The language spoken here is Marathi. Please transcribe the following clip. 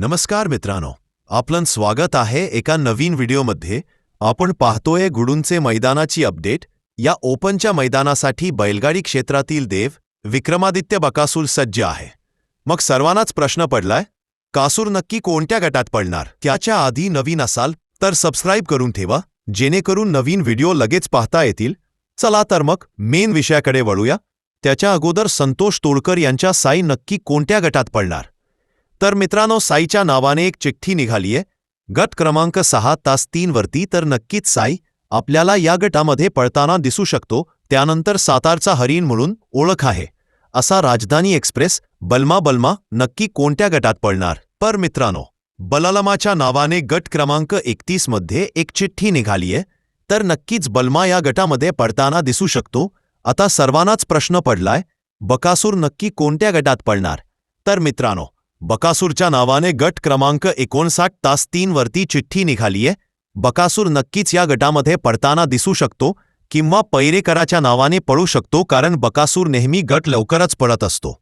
नमस्कार मित्रांनो आपलं स्वागत आहे एका नवीन व्हिडिओमध्ये. आपण पाहतोय गुडूंचे मैदानाची अपडेट. या ओपनच्या मैदानासाठी बैलगाडी क्षेत्रातील देव विक्रमादित्य बकासूर सज्ज आहे. मग सर्वांनाच प्रश्न पडलाय कासूर नक्की कोणत्या गटात पडणार? त्याच्या आधी नवीन असाल तर सबस्क्राईब करून ठेवा जेणेकरून नवीन व्हिडिओ लगेच पाहता येतील. चला तर मग मेन विषयाकडे वळूया. त्याच्या अगोदर संतोष तोडकर यांच्या साई नक्की कोणत्या गटात पडणार? तर मित्रांनो साईच्या नावाने एक चिठ्ठी निघालीये गट क्रमांक सहा तास तीन वरती तर नक्कीच साई आपल्याला या गटामध्ये पळताना दिसू शकतो त्यानंतर सातारचा हरिण म्हणून ओळख आहे. असा राजधानी एक्सप्रेस बलमा बलमा नक्की कोणत्या गटात पळणार? पर मित्रांनो बलालमाच्या नावाने गट क्रमांक एकतीसमध्ये एक चिठ्ठी निघालीये तर नक्कीच बलमा या गटामध्ये पडताना दिसू शकतो. आता सर्वांनाच प्रश्न पडलाय बकासूर नक्की कोणत्या गटात पडणार तर मित्रांनो बकासूरच्या नावाने गट क्रमांक एकोणसाठ तास तीनवरती चिठ्ठी निघालीये. बकासूर नक्कीच या गटामध्ये पडताना दिसू शकतो किंवा पैरेकराच्या नावाने पळू शकतो कारण बकासूर नेहमी गट लवकरच पडत असतो.